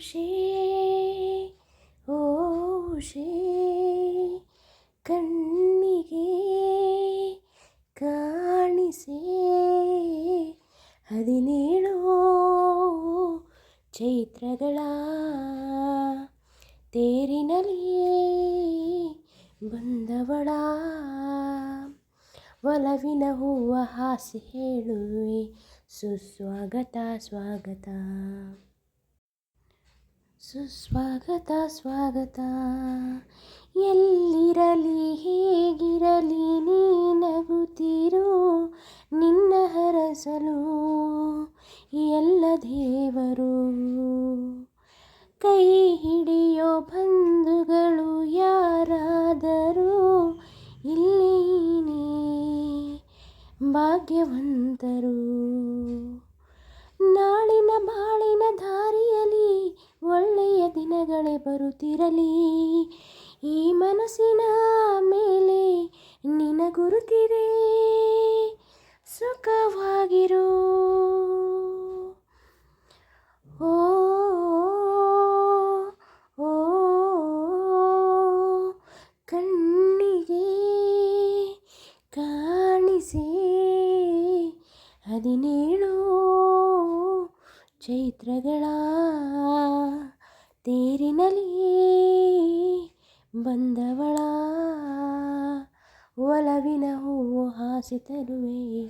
ಉಷೇ ಓ ಉಷೇ ಕಣ್ಣಿಗೆ ಕಾಣಿಸೆ. ಹದಿನೇಳು ಚೈತ್ರಗಳ ತೇರಿನಲ್ಲಿ ಬಂದವಳ. ಒಲವಿನ ಹೂವ ಹಾಸಿ ಹೇಳುವೆ, ಸುಸ್ವಾಗತ, ಸ್ವಾಗತ. ಸುಸ್ವಾಗತ, ಸ್ವಾಗತ. ಎಲ್ಲಿರಲಿ, ಹೇಗಿರಲಿ ನೀ ನಗುತ್ತಿರೋ ನಿನ್ನ ಹರಸಲು ಎಲ್ಲ ದೇವರು. ಕೈ ಹಿಡಿಯೋ ಬಂಧುಗಳು ಯಾರಾದರೂ ಇಲ್ಲೇನೇ ಭಾಗ್ಯವಂತರು. ಬರುತ್ತಿರಲಿ. ಈ ಮನಸ್ಸಿನ ಮೇಲೆ ನಿನ ಗುರುತಿರೆ ಸುಖವಾಗಿರು. ಓ ಓ ಕಣ್ಣಿಗೆ ಕಾಣಿಸೆ. ಹದಿನೇಳು ಚೈತ್ರಗಳ ತೇರಿನಲ್ಲಿ ಬಂದವಳ ಒಲವಿನ ಹೂವು ಹಾಸಿ ತರುವೆ